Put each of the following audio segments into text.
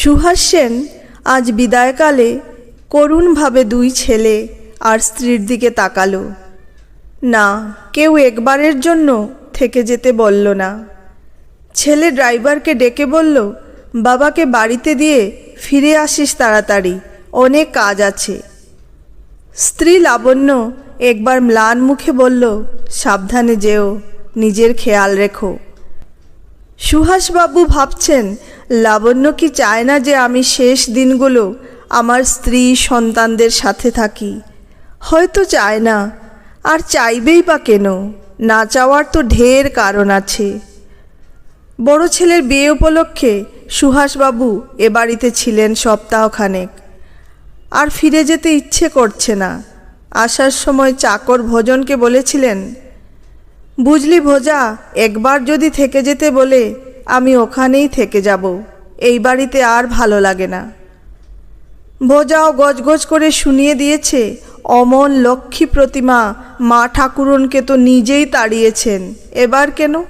সুহাস সেন আজ বিদায়কালে করুণভাবে দুই ছেলে আর স্ত্রীর দিকে তাকালো। না, কেউ একবারের জন্য থেকে যেতে বলল না। ছেলে ড্রাইভারকে ডেকে বলল, বাবাকে বাড়িতে দিয়ে ফিরে আসিস তাড়াতাড়ি, অনেক কাজ আছে। স্ত্রী লাবণ্য একবার ম্লান মুখে বলল, সাবধানে যেও, নিজের খেয়াল রেখো। সুহাসবাবু ভাবছেন, লাবণ্য কি চায় না যে আমি শেষ দিনগুলো আমার স্ত্রী সন্তানদের সাথে থাকি? হয়তো চায় না, আর চাইবেই বা কেন? না চাওয়ার তো ঢের কারণ আছে। বড় ছেলের বিয়ে উপলক্ষে সুহাসবাবু এ বাড়িতে ছিলেন সপ্তাহখানেক। আর ফিরে যেতে ইচ্ছে করছে না। আসার সময় চাকর ভোজনকে বলেছিলেন বুঝলি ভোজা, একবার যদি থেকে যেতে বলে, আমি ওখানেই থেকে যাব। এই বাড়িতে আর ভালো লাগে না। ভোজাও গজগজ করে শুনিয়ে দিয়েছে, অমন লক্ষ্মী প্রতিমা মা ঠাকুরনকে তো নিজেই তাড়িয়েছেন। এবার কেন?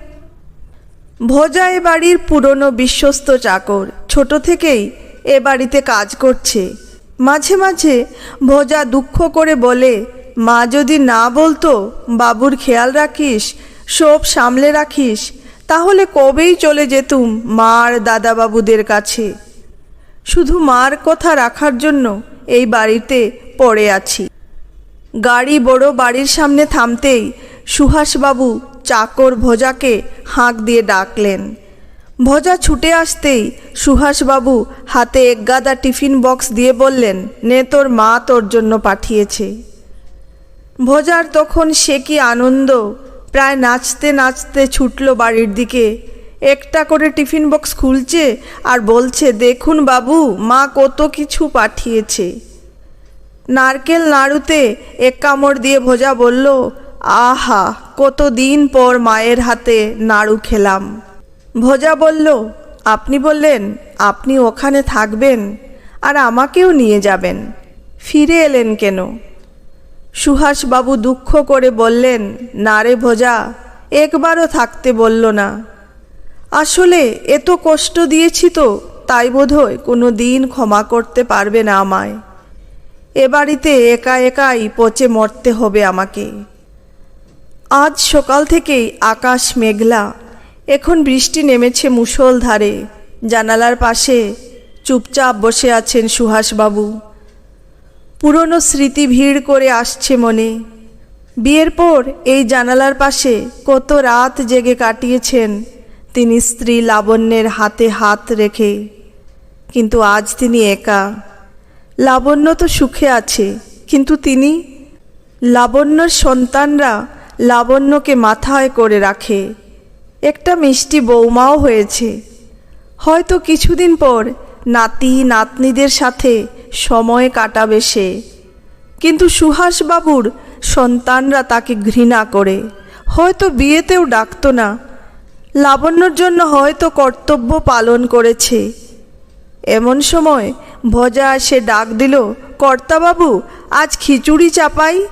ভোজা এ বাড়ির পুরনো বিশ্বস্ত চাকর, ছোট থেকেই এ বাড়িতে কাজ করছে। মাঝে মাঝে ভোজা দুঃখ করে বলে মা যদি না বলতো, বাবুর খেয়াল রাখিস, সব সামলে রাখিস, তাহলে কবেই চলে যেতুম মার দাদাবাবুদের কাছে। শুধু মার কথা রাখার জন্য এই বাড়িতে পড়ে আছি। গাড়ি বড় বাড়ির সামনে থামতেই সুহাসবাবু চাকর ভোজাকে হাঁক দিয়ে ডাকলেন। ভোজা ছুটে আসতেই সুহাসবাবু হাতে এক গাদা টিফিন বক্স দিয়ে বললেন, নে তোর মা তোর জন্য পাঠিয়েছে। ভোজার তখন সে কি আনন্দ? প্রায় নাচতে নাচতে ছুটল বাড়ির দিকে। একটা করে টিফিন বক্স খুলছে আর বলছে, দেখুন বাবু, মা কত কিছু পাঠিয়েছে। নারকেল নাড়ুতে এক কামড় দিয়ে ভোজা বলল, আহা, কত দিন পর মায়ের হাতে নাড়ু খেলাম। ভোজা বলল, আপনি বললেন, আপনি ওখানে থাকবেন আর আমাকেও নিয়ে যাবেন। ফিরে এলেন কেন? সুহাসবাবু দুঃখ করে বললেন, না রে ভোজা, একবারও থাকতে বলল না। আসলে এত কষ্ট দিয়েছি তো, তাই বোধহয় কোনো দিন ক্ষমা করতে পারবে না আমায়। এ বাড়িতে একা একাই পচে মরতে হবে আমাকে। আজ সকাল থেকেই আকাশ মেঘলা, এখন বৃষ্টি নেমেছে মুষলধারে। জানালার পাশে চুপচাপ বসে আছেন সুহাসবাবু। পুরনো স্মৃতি ভিড় করে আসছে মনে। বিয়ের পর এই জানালার পাশে কত রাত জেগে কাটিয়েছেন তিনি স্ত্রী লাবণ্যের হাতে হাত রেখে। কিন্তু আজ তিনি একা। লাবণ্য তো সুখে আছে, কিন্তু তিনি লাবণ্যর সন্তানরা লাবণ্যকে মাথায় করে রাখে। একটা মিষ্টি বৌমাও হয়েছে। হয়তো কিছুদিন পর নাতি নাতনিদের সাথে সময় কাটাবে সে। কিন্তু সুহাসবাবুর সন্তানরা তাকে ঘৃণা করে। হয়তো বিয়েতেও ডাকতো না। লাবণ্যর জন্য হয়তো কর্তব্য পালন করেছে। এমন সময় ভজা সে ডাক দিল, কর্তাবাবু, আজ খিচুড়ি চাপাই?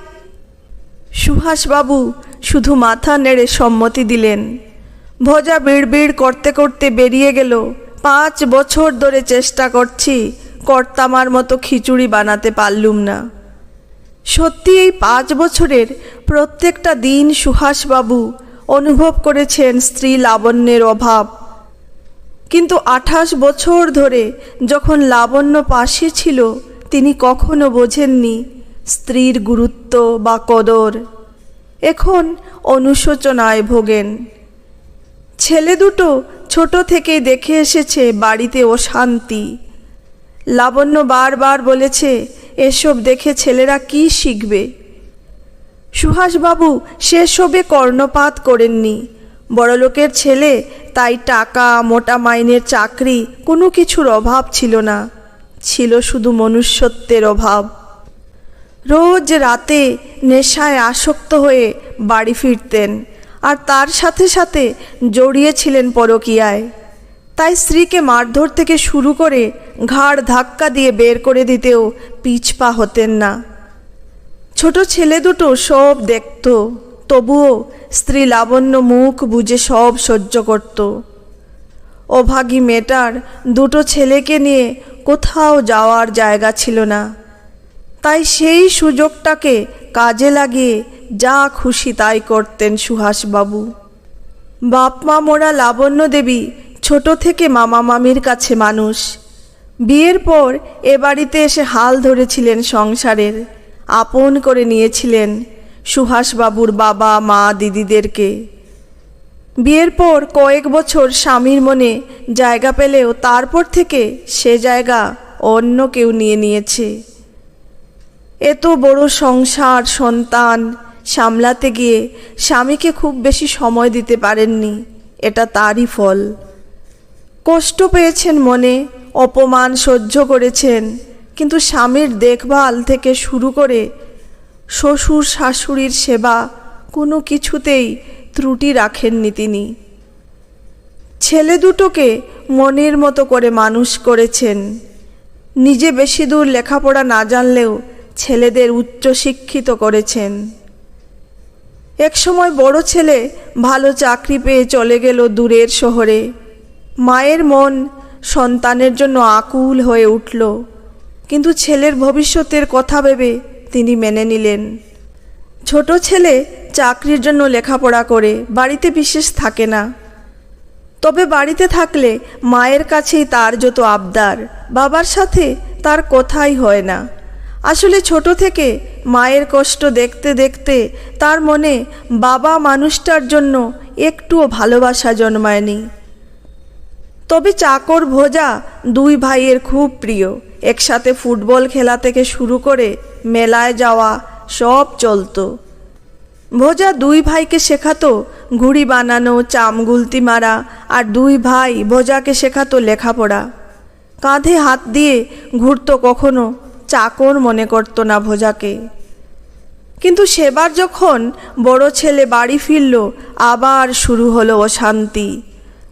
সুহাসবাবু শুধু মাথা নেড়ে সম্মতি দিলেন। ভজা বিড়বিড় করতে করতে বেরিয়ে গেল। পাঁচ বছর ধরে চেষ্টা করছি কর্তামার মতো খিচুড়ি বানাতে পারলুম না। সত্যি এই পাঁচ বছরের প্রত্যেকটা দিন সুহাসবাবু অনুভব করেছেন স্ত্রী লাবণ্যের অভাব। কিন্তু আঠাশ বছর ধরে যখন লাবণ্য পাশে ছিল, তিনি কখনো বোঝেননি স্ত্রীর গুরুত্ব বা কদর। এখন অনুশোচনায় ভোগেন। ছেলে দুটো ছোট থেকেই দেখে এসেছে বাড়িতে অশান্তি। লাবণ্য বারবার বলেছে, এসব দেখে ছেলেরা কি শিখবে? সুহাসবাবু, সেসবে কর্ণপাত করেননি। বড়লোকের ছেলে, তাই টাকা, মোটা মাইনের চাকরি, কোনো কিছুর অভাব ছিল না। ছিল শুধু মনুষ্যত্বের অভাব। রোজ রাতে নেশায় আসক্ত হয়ে বাড়ি ফিরতেন, আর তার সাথে সাথে জড়িয়েছিলেন পরকীয়ায়। তাই স্ত্রীকে মারধর থেকে শুরু করে ঘাড় ধাক্কা দিয়ে বের করে দিতেও পিছপা হতেন না। ছোট ছেলে দুটো সব দেখত, তবুও স্ত্রী লাবণ্য মুখ বুঝে সব সহ্য করত। অভাগী মেয়েটার দুটো ছেলেকে নিয়ে কোথাও যাওয়ার জায়গা ছিল না। তাই সেই সুযোগটাকে কাজে লাগিয়ে যা খুশি তাই করতেন সুহাসবাবু। বাপ মা মোরা লাবণ্য দেবী ছোট থেকে মামা মামির কাছে মানুষ। বিয়ের পর এ বাড়িতে এসে হাল ধরেছিলেন সংসারের। আপন করে নিয়েছিলেন সুহাসবাবুর বাবা, মা, দিদিদেরকে। বিয়ের পর কয়েক বছর স্বামীর মনে জায়গা পেলেও তারপর থেকে সে জায়গা অন্য কেউ নিয়ে নিয়েছে। এত বড় সংসার, সন্তান, সামলাতে গিয়ে স্বামীকে খুব বেশি সময় দিতে পারেননি। এটা তারই ফল। কষ্ট পেয়েছেন মনে, অপমান সহ্য করেছেন, কিন্তু স্বামীর দেখভাল থেকে শুরু করে শ্বশুর শাশুড়ির সেবা কোনো কিছুতেই ত্রুটি রাখেননি তিনি। ছেলে দুটোকে মনের মতো করে মানুষ করেছেন। নিজে বেশি দূর লেখাপড়া না জানলেও ছেলেদের উচ্চশিক্ষিত করেছেন। একসময় বড় ছেলে ভালো চাকরি পেয়ে চলে গেল দূরের শহরে। মায়ের মন সন্তানের জন্য আকুল হয়ে উঠল, কিন্তু ছেলের ভবিষ্যতের কথা ভেবে তিনি মেনে নিলেন। ছোট ছেলে চাকরির জন্য লেখাপড়া করে বাড়িতে বিশেষ থাকে না। তবে বাড়িতে থাকলে মায়ের কাছেই তার যত আবদার, বাবার সাথে তার কথাই হয় না। আসলে ছোট থেকে মায়ের কষ্ট দেখতে দেখতে তার মনে বাবা মানুষটার জন্য একটুও ভালোবাসা জন্মায়নি। তবে চাকর ভোজা দুই ভাইয়ের খুব প্রিয়। একসাথে ফুটবল খেলা থেকে শুরু করে মেলায় যাওয়া সব চলতো। ভোজা দুই ভাইকে শেখাতো ঘুড়ি বানানো চামগুলতি মারা আর দুই ভাই ভোজাকে শেখাতো লেখাপড়া। কাঁধে হাত দিয়ে ঘুরত কখনো চাকর মনে করতো না ভোজাকে। কিন্তু সেবার যখন বড় ছেলে বাড়ি ফিরল, আবার শুরু হলো অশান্তি।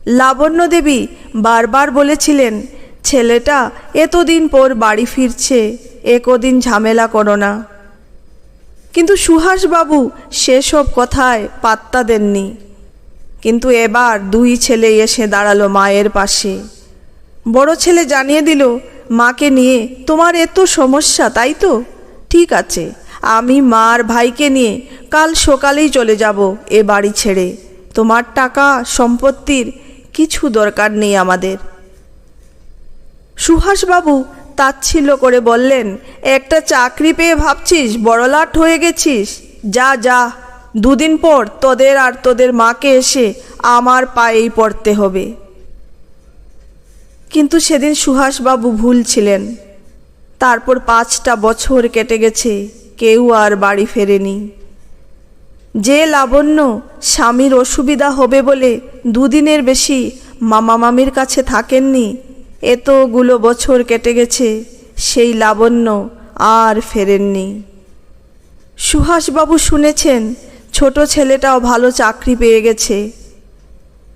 লাবণ্য দেবী বারবার বলেছিলেন, ছেলেটা এতদিন পর বাড়ি ফিরছে একদিন ঝামেলা করো না। কিন্তু সুহাসবাবু সেসব কথায় পাত্তা দেননি। কিন্তু এবার দুই ছেলে এসে দাঁড়াল মায়ের পাশে। বড় ছেলে জানিয়ে দিল, মাকে নিয়ে তোমার এত সমস্যা, তাই তো? ঠিক আছে, আমি মার ভাইকে নিয়ে কাল সকালেই চলে যাব এ বাড়ি ছেড়ে। তোমার টাকা, সম্পত্তির কিছু দরকার নেই আমাদের। সুহাসবাবু তাচ্ছিল্য করে বললেন, একটা চাকরি পেয়ে ভাবছিস, বড়লাট হয়ে গেছিস। যা যা, দুদিন পর তোদের আর তোদের মাকে এসে আমার পায়েই পড়তে হবে। কিন্তু সেদিন সুহাসবাবু ভুল ছিলেন। তারপর পাঁচটা বছর কেটে গেছে, কেউ আর বাড়ি ফেরেনি। যে লাবণ্য স্বামীর অসুবিধা হবে বলে দুদিনের বেশি মামা মামির কাছে থাকেননি এতগুলো বছর কেটে গেছে, সেই লাবণ্য আর ফেরেননি। সুহাসবাবু শুনেছেন ছোট ছেলেটাও ভালো চাকরি পেয়ে গেছে।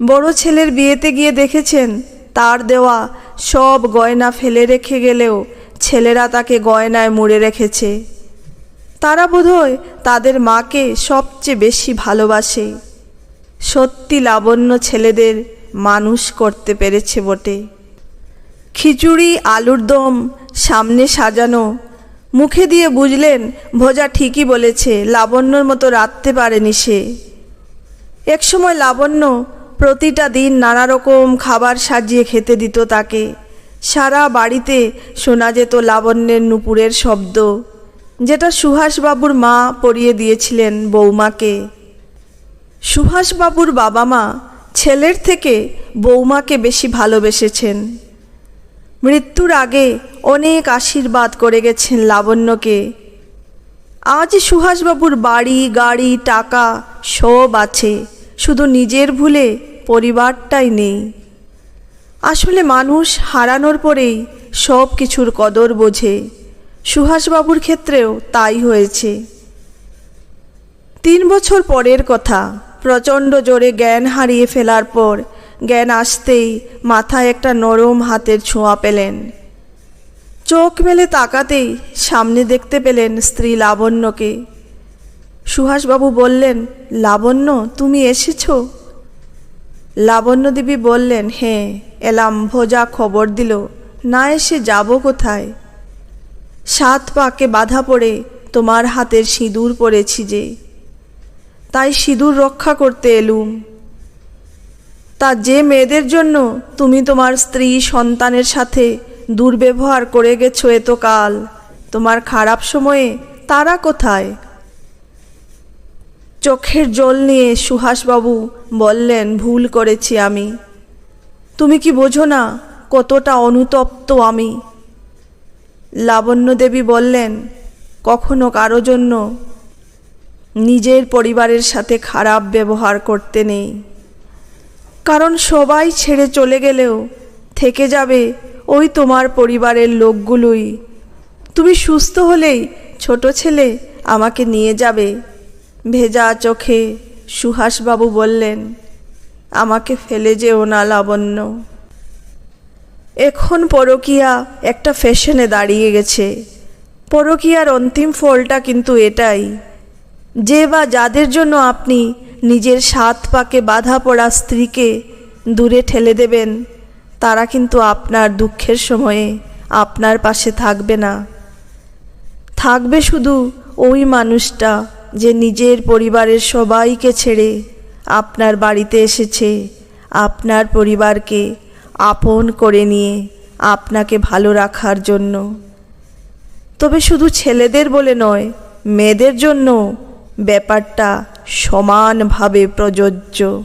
বড় ছেলের বিয়েতে গিয়ে দেখেছেন তার দেওয়া সব গয়না ফেলে রেখে গেলেও ছেলেরা তাকে গয়নায় মুড়ে রেখেছে। তারা বোধহয় তাদের মাকে সবচেয়ে বেশি ভালোবাসে। সত্যি লাবণ্য ছেলেদের মানুষ করতে পেরেছে বটে। খিচুড়ি, আলুর দম, সামনে সাজানো, মুখে দিয়ে বুঝলেন ভোজা ঠিকই বলেছে, লাবণ্যর মতো রাঁধতে পারেনি সে। একসময় লাবণ্য প্রতিটা দিন নানা রকম খাবার সাজিয়ে খেতে দিত তাকে। সারা বাড়িতে শোনা যেত লাবণ্যের নুপুরের শব্দ। যেটা সুহাসবাবুর মা পরিয়ে দিয়েছিলেন বৌমাকে। সুহাসবাবুর বাবা মা ছেলের থেকে বৌমাকে বেশি ভালোবেসেছেন। মৃত্যুর আগে অনেক আশীর্বাদ করে গেছেন লাবণ্যকে। আজ সুহাসবাবুর বাড়ি, গাড়ি, টাকা সব আছে, শুধু নিজের ভুলে পরিবারটাই নেই। আসলে মানুষ হারানোর পরেই সব কিছুর কদর বোঝে। সুহাসবাবুর ক্ষেত্রেও তাই হয়েছে। তিন বছর পরের কথা, প্রচণ্ড জোরে জ্ঞান হারিয়ে ফেলার পর জ্ঞান আসতেই মাথায় একটা নরম হাতের ছোঁয়া পেলেন। চোখ মেলে তাকাতেই সামনে দেখতে পেলেন স্ত্রী লাবণ্যকে। সুহাসবাবু বললেন, লাবণ্য, তুমি এসেছ? লাবণ্যদেবী বললেন হ্যাঁ এলাম, ভোজা খবর দিল। না এসে যাব কোথায়? সাত পাকে বাধা পড়ে তোমার হাতের সিঁদুর পড়েছি যে। তাই সিঁদুর রক্ষা করতে এলুম। তা যে মেয়েদের জন্য তুমি তোমার স্ত্রী সন্তানের সাথে দুর্ব্যবহার করে গেছো এত কাল, তোমার খারাপ সময়ে তারা কোথায়? চোখের জল নিয়ে সুহাসবাবু বললেন, ভুল করেছি আমি। তুমি কি বোঝো না কতটা অনুতপ্ত আমি? লাবণ্য দেবী বললেন, কখনো কারও জন্য নিজের পরিবারের সাথে খারাপ ব্যবহার করতে নেই। কারণ সবাই ছেড়ে চলে গেলেও থেকে যাবে ওই তোমার পরিবারের লোকগুলোই। তুমি সুস্থ হলেই ছোট ছেলে আমাকে নিয়ে যাবে। ভেজা চোখে সুহাসবাবু বললেন, আমাকে ফেলে যেও না লাবণ্য। এখন পরকিয়া একটা ফ্যাশনে দাঁড়িয়ে গেছে। পরকিয়ার অন্তিম ফলটা কিন্তু এটাই। যে বা যাদের জন্য আপনি নিজের সাত পাকে বাধা পড়া স্ত্রীকে দূরে ঠেলে দেবেন, তারা কিন্তু আপনার দুঃখের সময়ে আপনার পাশে থাকবে না। থাকবে শুধু ওই মানুষটা যে নিজের পরিবারের সবাইকে ছেড়ে আপনার বাড়িতে এসেছে, আপনার পরিবারকে আপন করে নিয়ে আপনাকে ভালো রাখার জন্য। তবে শুধু ছেলেদের বলে নয়, মেয়েদের জন্য ব্যাপারটা সমানভাবে প্রযোজ্য।